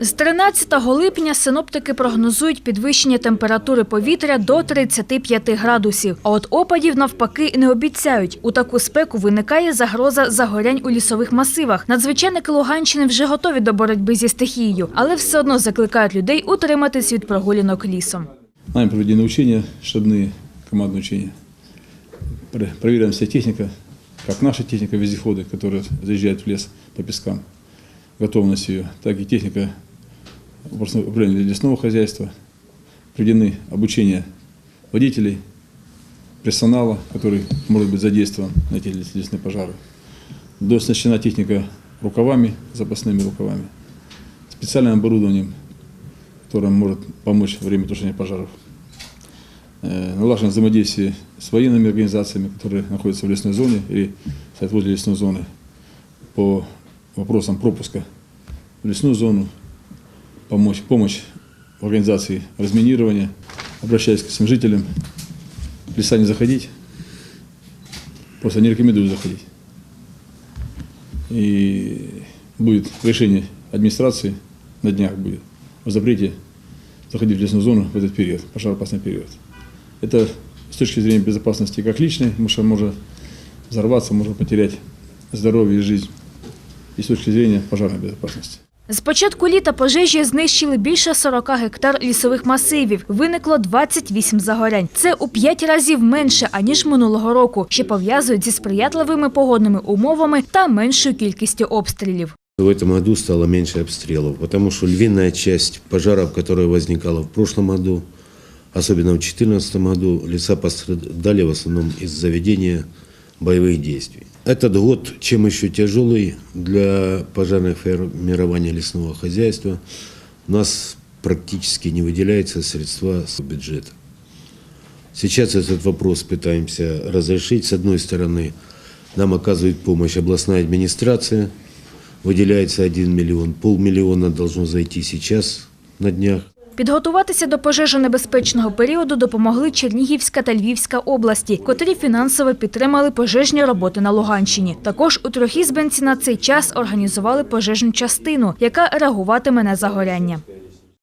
З 13 липня синоптики прогнозують підвищення температури повітря до 35 градусів. А от опадів навпаки не обіцяють. У таку спеку виникає загроза загорянь у лісових масивах. Надзвичайники Луганщини вже готові до боротьби зі стихією, але все одно закликають людей утриматись від прогулянок лісом. Нами проведены учения, штабные командные учения. Пр- Проверяем вся техника, как наша техника, вездеходы, которые заезжают в лес по пескам, Готовность ее, так и техника управления лесного хозяйства. Проведены обучение водителей, персонала, который может быть задействован на эти лес- лесные пожары. Доснащена техника рукавами, запасными рукавами, специальным оборудованием, которое может помочь во время тушения пожаров. Э, Налажено взаимодействие с военными организациями, которые находятся в лесной зоне или стоят возле лесной зоны по вопросам пропуска в лесную зону, помочь, помощь в организации разминирования, обращаясь к своим жителям, в леса не заходить, просто не рекомендую заходить. И будет решение администрации на днях будет о запрете заходить в лесную зону в этот период, пожароопасный период. Это с точки зрения безопасности как личной, потому что можно взорваться, можно потерять здоровье и жизнь. И с точки зрения пожарной безопасности. З початку літа пожежі знищили більше 40 гектар лісових масивів. Виникло 28 загорянь. Це у 5 разів менше, аніж минулого року, що пов'язують зі сприятливими погодними умовами та меншою кількістю обстрілів. В этом году стало меньше обстрелов, потому что львиная часть пожаров, которая возникала в прошлом году, особенно в 2014 году, леса пострадали в основном из-за ведения боевых действий. Этот год, чем еще тяжелый для пожарных формирования лесного хозяйства, у нас практически не выделяются средства с бюджета. Сейчас этот вопрос пытаемся разрешить. С одной стороны, нам оказывает помощь областная администрация, выделяется 1 миллион, полмиллиона должно зайти сейчас на днях. Підготуватися до пожежонебезпечного періоду допомогли Чернігівська та Львівська області, котрі фінансово підтримали пожежні роботи на Луганщині. Також у Трьохізбенці на цей час організували пожежну частину, яка реагуватиме на загоряння.